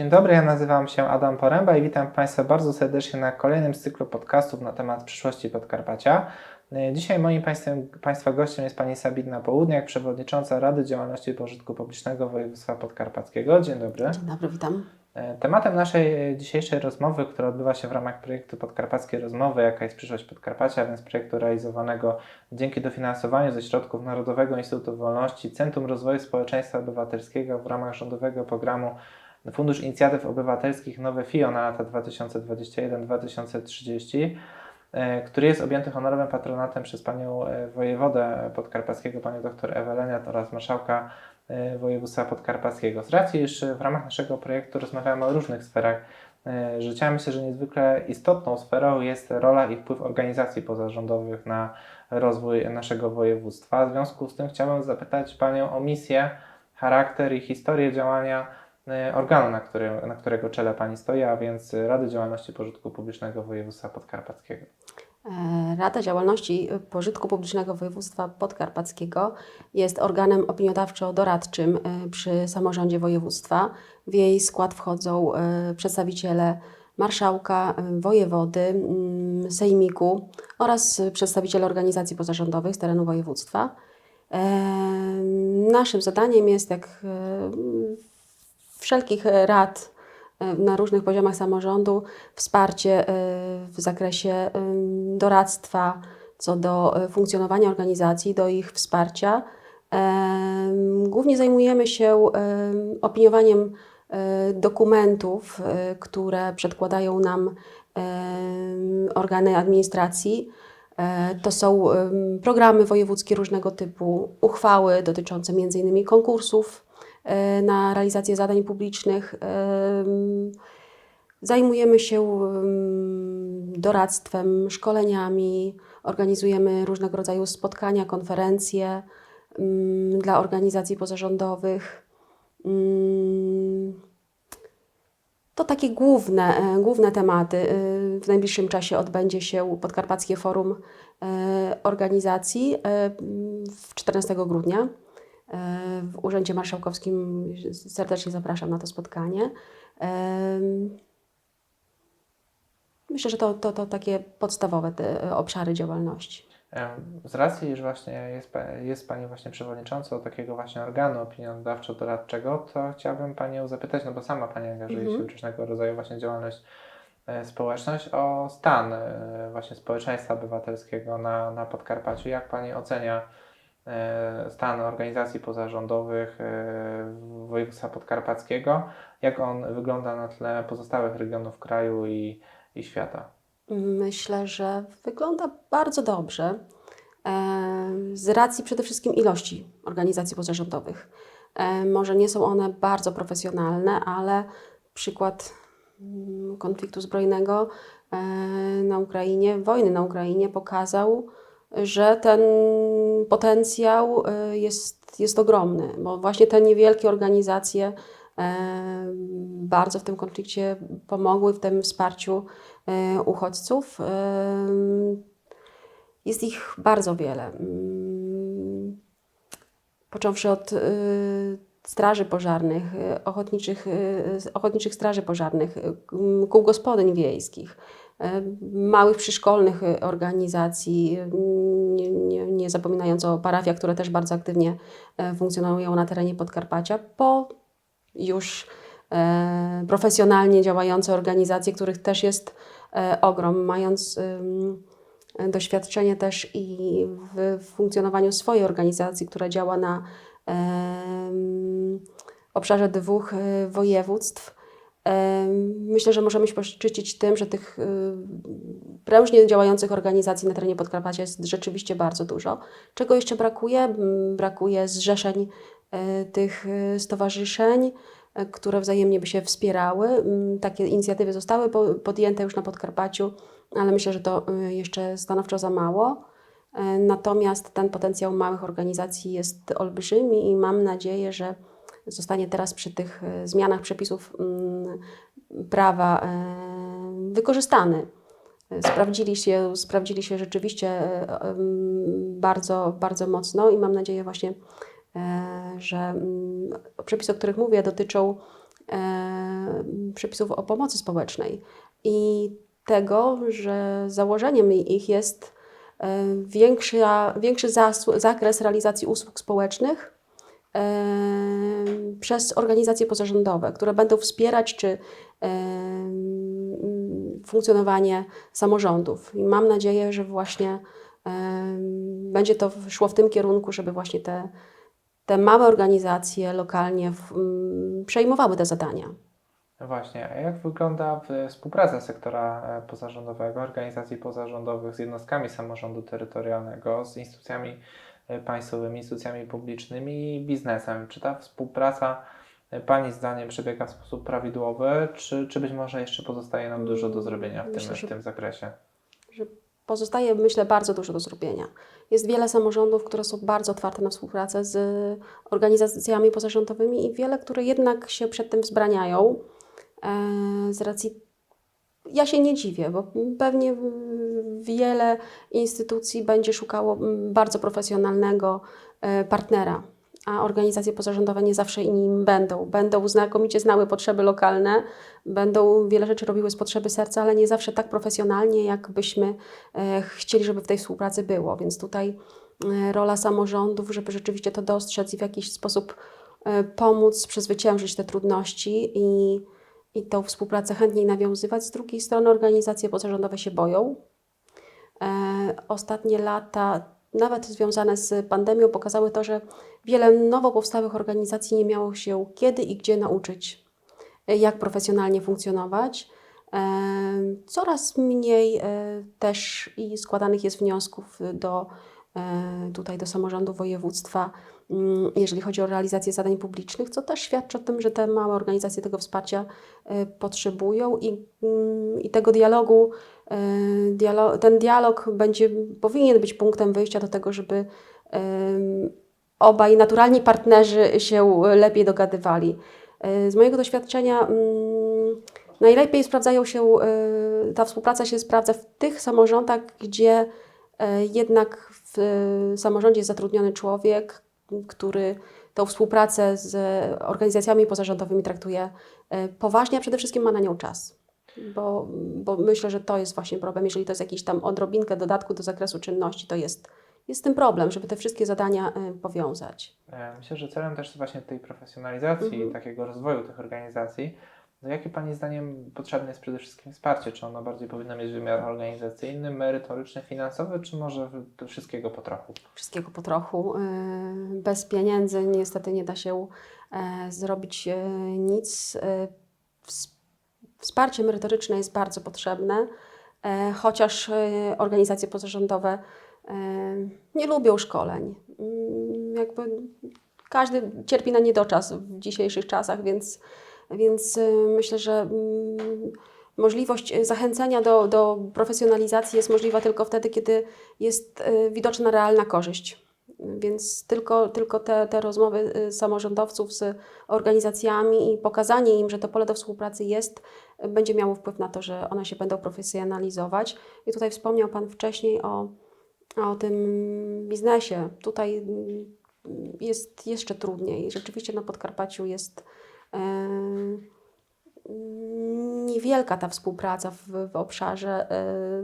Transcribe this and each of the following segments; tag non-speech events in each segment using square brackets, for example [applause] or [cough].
Dzień dobry, ja nazywam się Adam Poręba i witam Państwa bardzo serdecznie na kolejnym z cyklu podcastów na temat przyszłości Podkarpacia. Dzisiaj moim państwem, Państwa gościem jest Pani Sabina Południak, przewodnicząca Rady Działalności Pożytku Publicznego Województwa Podkarpackiego. Dzień dobry. Dzień dobry, witam. E, Tematem naszej dzisiejszej rozmowy, która odbywa się w ramach projektu Podkarpackie Rozmowy, jaka jest przyszłość Podkarpacia, więc projektu realizowanego dzięki dofinansowaniu ze środków Narodowego Instytutu Wolności Centrum Rozwoju Społeczeństwa Obywatelskiego w ramach rządowego programu Fundusz Inicjatyw Obywatelskich Nowe FIO na lata 2021-2030, e, który jest objęty honorowym patronatem przez panią e, wojewodę podkarpackiego, panią dr Ewelenię oraz marszałka e, województwa podkarpackiego. Z racji, iż w ramach naszego projektu rozmawiamy o różnych sferach życia, myślę, że niezwykle istotną sferą jest rola i wpływ organizacji pozarządowych na rozwój naszego województwa. W związku z tym chciałbym zapytać Panią o misję, charakter i historię działania organu, na, którym, na którego czele Pani stoi, a więc Rady Działalności Pożytku Publicznego Województwa Podkarpackiego. E, Rada Działalności Pożytku Publicznego Województwa Podkarpackiego jest organem opiniodawczo-doradczym e, przy samorządzie województwa. W jej skład wchodzą e, przedstawiciele marszałka, e, wojewody, mm, sejmiku oraz przedstawiciele organizacji pozarządowych z terenu województwa. E, Naszym zadaniem jest, jak e, wszelkich rad e, na różnych poziomach samorządu, wsparcie e, w zakresie e, doradztwa co do e, funkcjonowania organizacji, do ich wsparcia. E, Głównie zajmujemy się e, opiniowaniem e, dokumentów, e, które przedkładają nam e, organy administracji. E, To są e, programy wojewódzkie różnego typu, uchwały dotyczące m.in. konkursów e, na realizację zadań publicznych. Em, Zajmujemy się em, doradztwem, szkoleniami, organizujemy różnego rodzaju spotkania, konferencje dla organizacji pozarządowych. To takie główne, e, główne tematy. E, W najbliższym czasie odbędzie się Podkarpackie Forum e, Organizacji e, w 14 grudnia. E, W Urzędzie Marszałkowskim serdecznie zapraszam na to spotkanie. Em, Myślę, że to, to, to takie podstawowe te e, obszary działalności. Em, Z racji, iż właśnie jest, jest Pani właśnie przewodniczącą takiego właśnie organu opiniodawczo-doradczego, to chciałbym Panią zapytać, no bo sama Pani angażuje się Mhm. w różnego rodzaju właśnie działalność e, społeczność, o stan e, właśnie społeczeństwa obywatelskiego na, na Podkarpaciu. Jak Pani ocenia e, stan organizacji pozarządowych e, województwa podkarpackiego? Jak on wygląda na tle pozostałych regionów kraju i, i świata? Myślę, że wygląda bardzo dobrze. e, Z racji przede wszystkim ilości organizacji pozarządowych. E, Może nie są one bardzo profesjonalne, ale przykład mm, konfliktu zbrojnego e, na Ukrainie, wojny na Ukrainie pokazał, że ten potencjał e, jest, jest ogromny, bo właśnie te niewielkie organizacje e, bardzo w tym konflikcie pomogły w tym wsparciu e, uchodźców. Jest ich bardzo wiele. Mm, Począwszy od straży pożarnych, ochotniczych, ochotniczych straży pożarnych, kół gospodyń wiejskich, małych przyszkolnych e, organizacji, e, nie, nie, nie zapominając o parafiach, które też bardzo aktywnie e, funkcjonują na terenie Podkarpacia, po już e, profesjonalnie działające organizacje, których też jest e, ogrom, mając doświadczenie też i w funkcjonowaniu swojej organizacji, która działa na obszarze dwóch e, województw. Myślę, że możemy się poszczycić tym, że tych y, prężnie działających organizacji na terenie Podkarpacia jest rzeczywiście bardzo dużo. Czego jeszcze brakuje? Brakuje zrzeszeń e, tych e, stowarzyszeń, które wzajemnie by się wspierały. Takie inicjatywy zostały po- podjęte już na Podkarpaciu, ale myślę, że to y, jeszcze stanowczo za mało. E, Natomiast ten potencjał małych organizacji jest olbrzymi i mam nadzieję, że zostanie teraz przy tych e, zmianach przepisów mm, prawa e, wykorzystany. E, Sprawdzili się, sprawdzili się rzeczywiście bardzo, bardzo mocno i mam nadzieję właśnie, że mm, przepisy, o których mówię, dotyczą przepisów o pomocy społecznej i tego, że założeniem ich jest większa, większy zakres realizacji usług społecznych przez organizacje pozarządowe, które będą wspierać czy e, funkcjonowanie samorządów. I mam nadzieję, że właśnie będzie to szło w tym kierunku, żeby właśnie te, te małe organizacje lokalnie w, przejmowały te zadania. No Właśnie, a jak wygląda w- współpraca sektora e, pozarządowego, organizacji pozarządowych z jednostkami samorządu terytorialnego, z instytucjami e, państwowymi, instytucjami publicznymi i biznesem? Czy ta współpraca e, Pani zdaniem przebiega w sposób prawidłowy, czy, czy być może jeszcze pozostaje nam dużo do zrobienia w tym, Myślę, że- w tym zakresie? że pozostaje, myślę, bardzo dużo do zrobienia. Jest wiele samorządów, które są bardzo otwarte na współpracę z organizacjami pozarządowymi i wiele, które jednak się przed tym wzbraniają e, z racji. Ja się nie dziwię, bo pewnie wiele instytucji będzie szukało bardzo profesjonalnego e, partnera, a organizacje pozarządowe nie zawsze nim będą. Będą znakomicie znały potrzeby lokalne, będą wiele rzeczy robiły z potrzeby serca, ale nie zawsze tak profesjonalnie, jak byśmy e, chcieli, żeby w tej współpracy było. Więc tutaj e, rola samorządów, żeby rzeczywiście to dostrzec i w jakiś sposób pomóc przezwyciężyć te trudności i, i tą współpracę chętniej nawiązywać. Z drugiej strony organizacje pozarządowe się boją. E, Ostatnie lata, nawet związane z pandemią, pokazały to, że wiele nowo powstałych organizacji nie miało się kiedy i gdzie nauczyć, e, jak profesjonalnie funkcjonować. E, Coraz mniej też i składanych jest wniosków do, tutaj do samorządu województwa, jeżeli chodzi o realizację zadań publicznych, co też świadczy o tym, że te małe organizacje tego wsparcia e, potrzebują i, mm, i tego dialogu. e, ten dialog będzie, powinien być punktem wyjścia do tego, żeby obaj naturalni partnerzy się lepiej dogadywali. E, Z mojego doświadczenia mm, najlepiej sprawdzają się, ta współpraca się sprawdza w tych samorządach, gdzie jednak w samorządzie jest zatrudniony człowiek, który tą współpracę z organizacjami pozarządowymi traktuje e, poważnie, a przede wszystkim ma na nią czas. Bo, bo myślę, że to jest właśnie problem. Jeżeli to jest jakiś tam odrobinkę dodatku do zakresu czynności, to jest, jest tym problem, żeby te wszystkie zadania e, powiązać. E, Myślę, że celem też właśnie tej profesjonalizacji i Mhm. takiego rozwoju tych organizacji, no jakie Pani zdaniem potrzebne jest przede wszystkim wsparcie? Czy ono bardziej powinno mieć wymiar organizacyjny, merytoryczny, finansowy, czy może wszystkiego po trochu? wszystkiego po trochu. Yy, Bez pieniędzy niestety nie da się e, zrobić e, nic. Ws- Wsparcie merytoryczne jest bardzo potrzebne, chociaż organizacje pozarządowe nie lubią szkoleń. Mm, Jakby każdy cierpi na niedoczas w dzisiejszych czasach, więc, więc e, myślę, że mm, możliwość e, zachęcenia do, do profesjonalizacji jest możliwa tylko wtedy, kiedy jest y, widoczna realna korzyść. Więc tylko, tylko te, te rozmowy y, samorządowców z organizacjami i pokazanie im, że to pole do współpracy jest, y, będzie miało wpływ na to, że one się będą profesjonalizować. I tutaj wspomniał Pan wcześniej o, o tym biznesie. Tutaj mm, jest jeszcze trudniej. Rzeczywiście na Podkarpaciu jest y, niewielka ta współpraca w, w obszarze,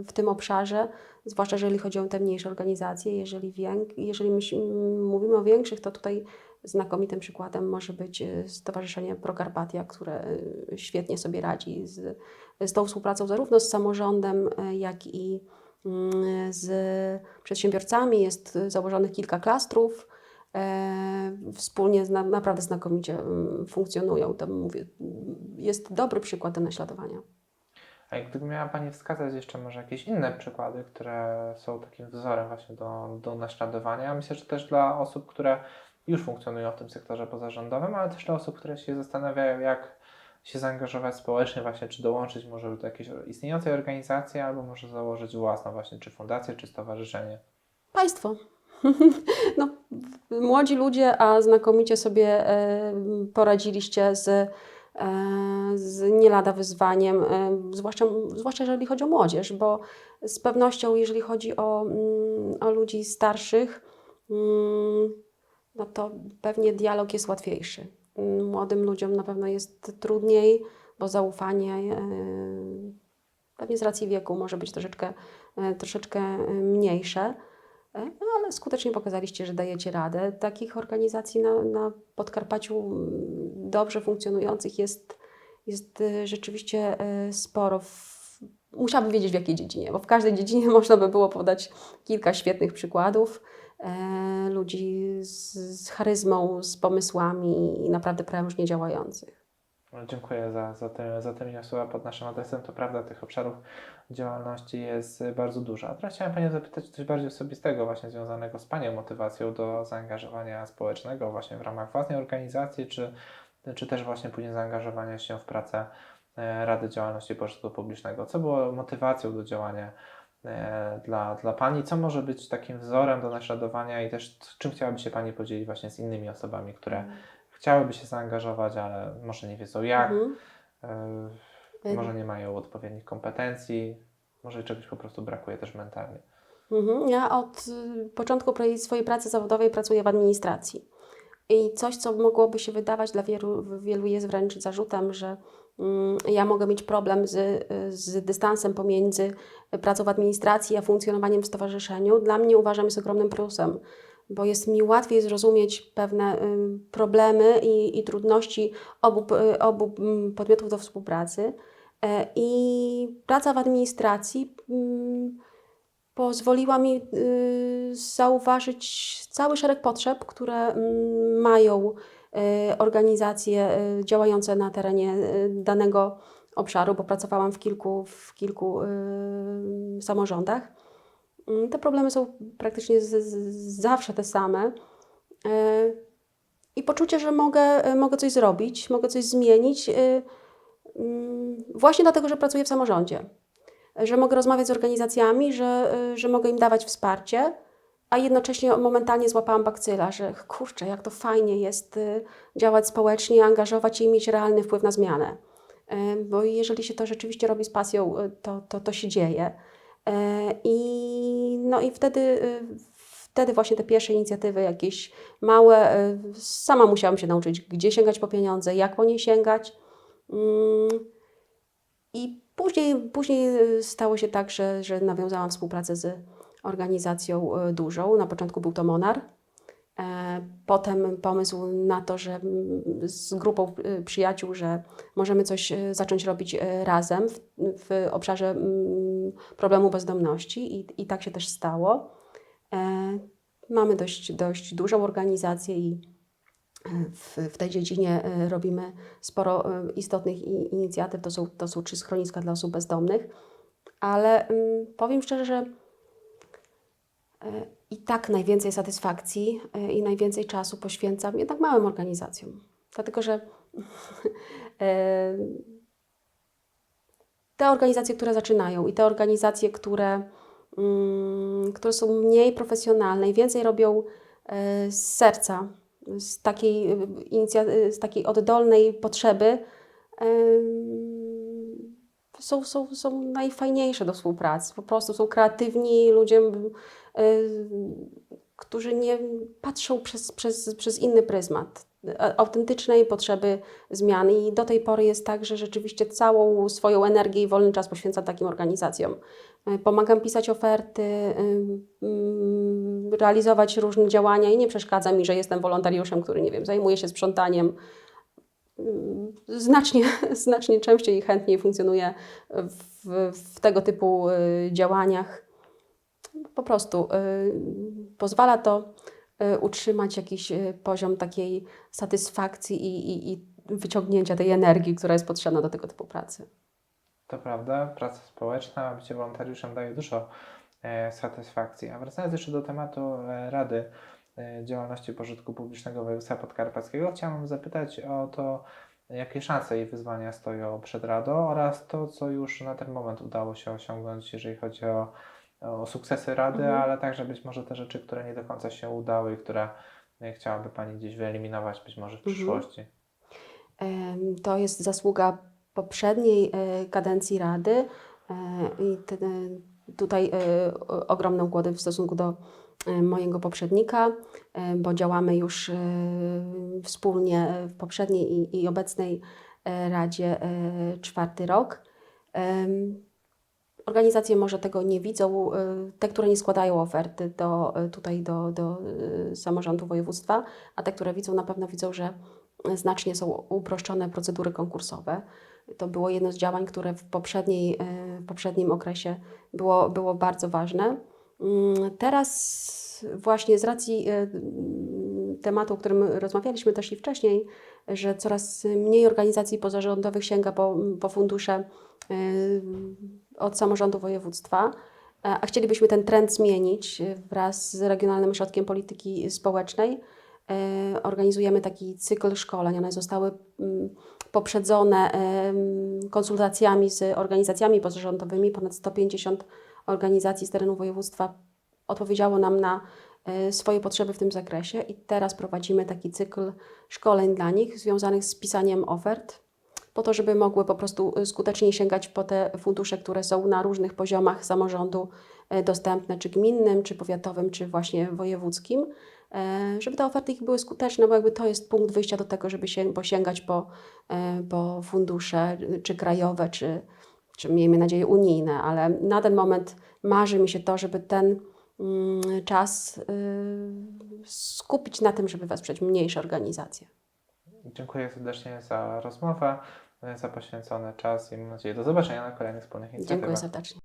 y, w tym obszarze, zwłaszcza jeżeli chodzi o te mniejsze organizacje. Jeżeli, wiek, jeżeli myśl, mówimy o większych, to tutaj znakomitym przykładem może być y, Stowarzyszenie Prokarpatia, które y, świetnie sobie radzi z, z tą współpracą zarówno z samorządem, jak i mm, z przedsiębiorcami. Jest założonych kilka klastrów. E, wspólnie zna, naprawdę znakomicie mm, funkcjonują. To mówię, jest dobry przykład do naśladowania. A jak gdyby miała Pani wskazać jeszcze może jakieś inne przykłady, które są takim wzorem właśnie do, do naśladowania, myślę, że też dla osób, które już funkcjonują w tym sektorze pozarządowym, ale też dla osób, które się zastanawiają, jak się zaangażować społecznie właśnie, czy dołączyć może do jakiejś istniejącej organizacji, albo może założyć własną właśnie, czy fundację, czy stowarzyszenie. Państwo. [laughs] No, młodzi ludzie, a znakomicie sobie poradziliście z, e, z nie lada wyzwaniem, zwłaszcza, zwłaszcza jeżeli chodzi o młodzież, bo z pewnością, jeżeli chodzi o, mm, o ludzi starszych, mm, no to pewnie dialog jest łatwiejszy. Młodym ludziom na pewno jest trudniej, bo zaufanie e, pewnie z racji wieku może być troszeczkę, e, troszeczkę mniejsze, no ale skutecznie pokazaliście, że dajecie radę. Takich organizacji na, na Podkarpaciu mm, dobrze funkcjonujących jest, jest e, rzeczywiście e, sporo. Musiałabym wiedzieć w jakiej dziedzinie, bo w każdej dziedzinie [laughs] można by było podać kilka świetnych przykładów e, ludzi z, z charyzmą, z pomysłami i naprawdę prężnie działających. Dziękuję za, za, te, za te miłe słowa pod naszym adresem. To prawda, tych obszarów działalności jest y, bardzo dużo. A teraz chciałem Panią zapytać coś bardziej osobistego, właśnie związanego z Panią motywacją do zaangażowania społecznego właśnie w ramach własnej organizacji, czy, czy też właśnie później zaangażowania się w pracę e, Rady Działalności Pożytku Publicznego. Co było motywacją do działania e, dla, dla Pani? Co może być takim wzorem do naśladowania i też czym chciałaby się Pani podzielić właśnie z innymi osobami, które chciałyby się zaangażować, ale może nie wiedzą jak, Mhm. e, może nie mają odpowiednich kompetencji, może czegoś po prostu brakuje też mentalnie. Mhm. Ja od y, początku swojej pracy zawodowej pracuję w administracji. I coś, co mogłoby się wydawać dla wielu, wielu jest wręcz zarzutem, że mm, ja mogę mieć problem z, z dystansem pomiędzy pracą w administracji a funkcjonowaniem w stowarzyszeniu, dla mnie uważam jest ogromnym plusem, bo jest mi łatwiej zrozumieć pewne y, problemy i, i trudności obu, p- obu mm, podmiotów do współpracy. E, I praca w administracji mm, pozwoliła mi y, zauważyć cały szereg potrzeb, które mm, mają y, organizacje y, działające na terenie y, danego obszaru, bo pracowałam w kilku, w kilku y, samorządach. Mm, Te problemy są praktycznie z, z, zawsze te same. Y, I poczucie, że mogę, y, mogę coś zrobić, mogę coś zmienić, y, mm, właśnie dlatego, że pracuję w samorządzie że mogę rozmawiać z organizacjami, że, że mogę im dawać wsparcie, a jednocześnie momentalnie złapałam bakcyla, że kurczę, jak to fajnie jest działać społecznie, angażować się i mieć realny wpływ na zmianę. Bo jeżeli się to rzeczywiście robi z pasją, to, to, to się dzieje. Y, I, no i wtedy, y, wtedy właśnie te pierwsze inicjatywy jakieś małe, y, sama musiałam się nauczyć, gdzie sięgać po pieniądze, jak po nie sięgać. Mm, I później, później y, stało się tak, że, że nawiązałam współpracę z organizacją dużą. Na początku był to Monar. E, Potem pomysł na to, że z grupą y, przyjaciół, że możemy coś y, zacząć robić y, razem w, w obszarze problemu bezdomności i, i tak się też stało. E, Mamy dość, dość dużą organizację i w, w tej dziedzinie e, robimy sporo e, istotnych inicjatyw. To są, to są trzy schroniska dla osób bezdomnych, ale mm, powiem szczerze, że e, i tak najwięcej satysfakcji e, i najwięcej czasu poświęcam jednak małym organizacjom. Dlatego, że [laughs] e, te organizacje, które zaczynają i te organizacje, które, mm, które są mniej profesjonalne i więcej robią e, z serca, z takiej, e, e, z takiej oddolnej potrzeby, są, są, są najfajniejsze do współpracy. Po prostu są kreatywni ludzie, e, którzy nie patrzą przez, przez, przez inny pryzmat autentycznej potrzeby zmiany. I do tej pory jest tak, że rzeczywiście całą swoją energię i wolny czas poświęcam takim organizacjom. E, Pomagam pisać oferty, ym, ym, realizować różne działania i nie przeszkadza mi, że jestem wolontariuszem, który, nie wiem, zajmuje się sprzątaniem. Ym, Znacznie, [laughs] znacznie częściej i chętniej funkcjonuję w, w tego typu y, działaniach. Po prostu y, pozwala to y, utrzymać jakiś y, poziom takiej satysfakcji i, i, i wyciągnięcia tej energii, która jest potrzebna do tego typu pracy. To prawda, praca społeczna, bycie wolontariuszem daje dużo e, satysfakcji. A wracając jeszcze do tematu e, Rady Działalności Pożytku Publicznego Województwa Podkarpackiego, chciałam zapytać o to, jakie szanse i wyzwania stoją przed Radą oraz to, co już na ten moment udało się osiągnąć, jeżeli chodzi o, o sukcesy Rady, Mhm. ale także być może te rzeczy, które nie do końca się udały i które e, chciałaby Pani gdzieś wyeliminować być może w Mhm. przyszłości. To jest zasługa poprzedniej e, kadencji Rady e, i tutaj e, ogromne układy w stosunku do e, mojego poprzednika, e, bo działamy już e, wspólnie w poprzedniej i, obecnej Radzie czwarty rok. Organizacje może tego nie widzą, te, które nie składają oferty do, tutaj do, do samorządu województwa, a te, które widzą, na pewno widzą, że znacznie są uproszczone procedury konkursowe. To było jedno z działań, które w, poprzedniej, w poprzednim okresie było, było bardzo ważne. Mm, Teraz właśnie z racji e, tematu, o którym rozmawialiśmy też i wcześniej, że coraz mniej organizacji pozarządowych sięga po, po fundusze e, od samorządu województwa, e, a chcielibyśmy ten trend zmienić wraz z Regionalnym Ośrodkiem Polityki Społecznej. Organizujemy taki cykl szkoleń. One zostały mm, poprzedzone konsultacjami z organizacjami pozarządowymi. Ponad 150 organizacji z terenu województwa odpowiedziało nam na e, swoje potrzeby w tym zakresie i teraz prowadzimy taki cykl szkoleń dla nich związanych z pisaniem ofert, po to, żeby mogły po prostu skutecznie sięgać po te fundusze, które są na różnych poziomach samorządu e, dostępne, czy gminnym, czy powiatowym, czy właśnie wojewódzkim, e, żeby te oferty ich były skuteczne, bo jakby to jest punkt wyjścia do tego, żeby się, posięgać po, e, po fundusze, czy krajowe, czy, czy miejmy nadzieję unijne, ale na ten moment marzy mi się to, żeby ten mm, czas y, skupić na tym, żeby wesprzeć mniejsze organizacje. Dziękuję serdecznie za rozmowę, za poświęcony czas i mam nadzieję do zobaczenia na kolejnych wspólnych inicjatywach. Dziękuję serdecznie.